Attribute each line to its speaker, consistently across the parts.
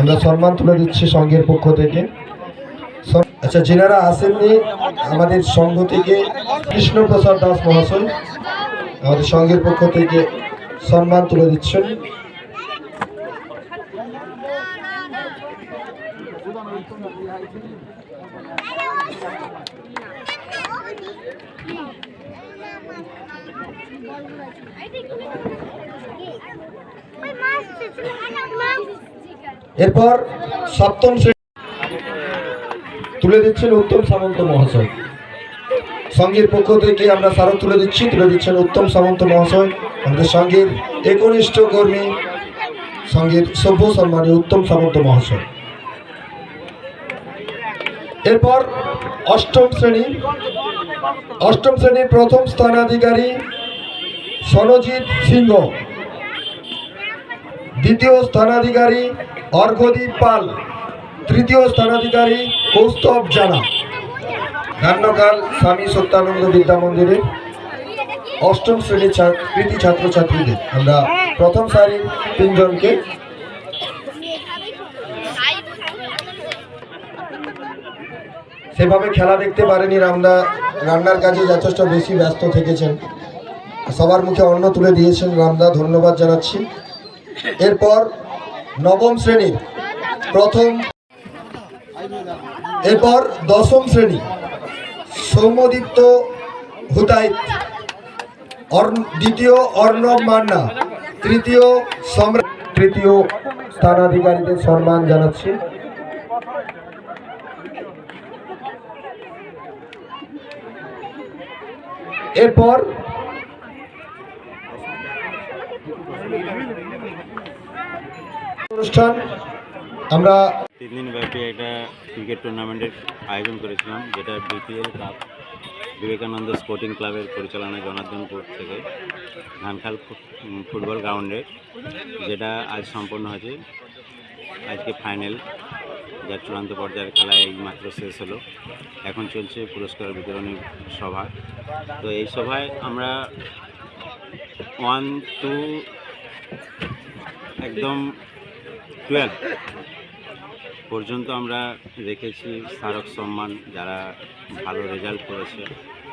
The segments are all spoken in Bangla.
Speaker 1: আমরা সম্মান তুলে দিচ্ছি সংঘের পক্ষ থেকে। আচ্ছা যেনারা আসেননি, আমাদের সংঘ থেকে কৃষ্ণপ্রসাদ দাস মহাশয় আমাদের সংঘের পক্ষ থেকে সম্মান তুলে দিচ্ছেন। এরপর সপ্তম শ্রেণি তুলে দিচ্ছেন উত্তম সামন্ত মহাশয়। সংঘের পক্ষ থেকে আমরা স্মারক তুলে দিচ্ছি, তুলে দিচ্ছেন উত্তম সামন্ত মহাশয়। আমাদের সংঘের একনিষ্ঠ কর্মী সংঘের সভ্য সম্মানী উত্তম সামন্ত মহাশয়। এরপর অষ্টম শ্রেণি, অষ্টম শ্রেণির প্রথম স্থানাধিকারী সনজিৎ সিংহ। দ্বিতীয় স্থানাধিকারী অর্ঘদীপ পাল, তৃতীয় স্থানাধিকারী কৌস্তব জানা। ধান্যকাল স্বামী সত্যানন্দ বিদ্যা মন্দিরে অষ্টম শ্রেণির কৃতি ছাত্রছাত্রীদের। আমরা প্রথম সারির তিনজনকে সেভাবে খেলা দেখতে পারেনি রামদা। রান্নার কাজে যথেষ্ট বেশি ব্যস্ত থেকেছেন। সবার মুখে অন্ন তুলে দিয়েছেন রামদা। ধন্যবাদ জানাচ্ছি। এরপর নবম শ্রেণি, প্রথম, এরপর দশম শ্রেণি, সৌম্যদীপ্ত হুতাইত দ্বিতীয় অর্ণব মান্না, তৃতীয় সম্রাট, তৃতীয় স্থানাধিকারীদের সম্মান জানাচ্ছি। এরপর অনুষ্ঠান। আমরা
Speaker 2: তিন দিন ব্যাপী একটা ক্রিকেট টুর্নামেন্টের আয়োজন করেছিলাম, যেটা বিপিএল কাপ, বিবেকানন্দ স্পোর্টিং ক্লাবের পরিচালনায় জনার্দনপুর থেকে ধানখাল ফুটবল গ্রাউন্ডে, যেটা আজ সম্পন্ন হয়েছে। আজকে ফাইনাল, যার চূড়ান্ত পর্যায়ের খেলা এই মাত্র শেষ হলো। এখন চলছে পুরস্কার বিতরণী সভা। তো এই সভায় আমরা ওয়ান টু একদম টুয়েলভ পর্যন্ত আমরা রেখেছি স্মারক সম্মান যারা ভালো রেজাল্ট করেছে।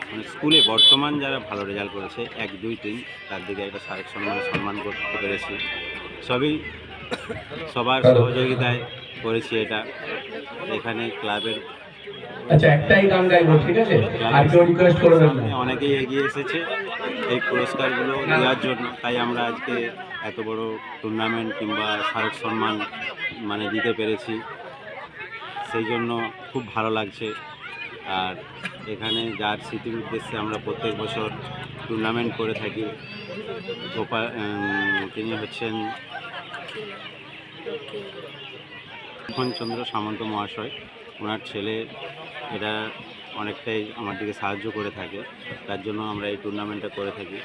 Speaker 2: মানে স্কুলে বর্তমান যারা ভালো রেজাল্ট করেছে এক দুই তিন তার দিকে একটা স্মারক সম্মান সম্মান করতে পেরেছি। সবই সবার সহযোগিতায় করেছি এটা। এখানে ক্লাবের
Speaker 3: আচ্ছা একটাই গান গাইবো ঠিক আছে? আর কেউ রিকোয়েস্ট করবেন না।
Speaker 2: অনেকেই এগিয়ে এসেছে এই পুরস্কারগুলো দেওয়ার জন্য। তাই আমরা আজকে এত বড় টুর্নামেন্ট কিংবা স্মারক সম্মান মানে দিতে পেরেছি। সেই জন্য খুব ভালো লাগছে। আর এখানে যার স্মৃতির উদ্দেশ্যে আমরা প্রত্যেক বছর টুর্নামেন্ট করে থাকি গোপাল তিনি হচ্ছেন চন্দ্র সামন্ত মহাশয়। ওনার ছেলে, এটা অনেকটাই আমার দিকে সাহায্য করে থাকে। তার জন্য আমরা এই টুর্নামেন্টটা করে থাকি।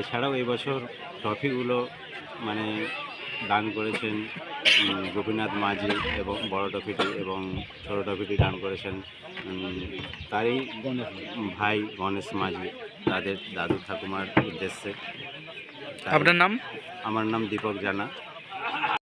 Speaker 2: এছাড়াও এই বছর ট্রফিগুলো মানে দান করেছেন গোপীনাথ মাঝি এবং বড় ট্রফিটি এবং ছোট ট্রফিটি দান করেছেন তারই ভাই গণেশ মাঝি তাদের দাদু ঠাকুমার উদ্দেশ্যে।
Speaker 4: আপনার নাম?
Speaker 2: আমার নাম দীপক জানা।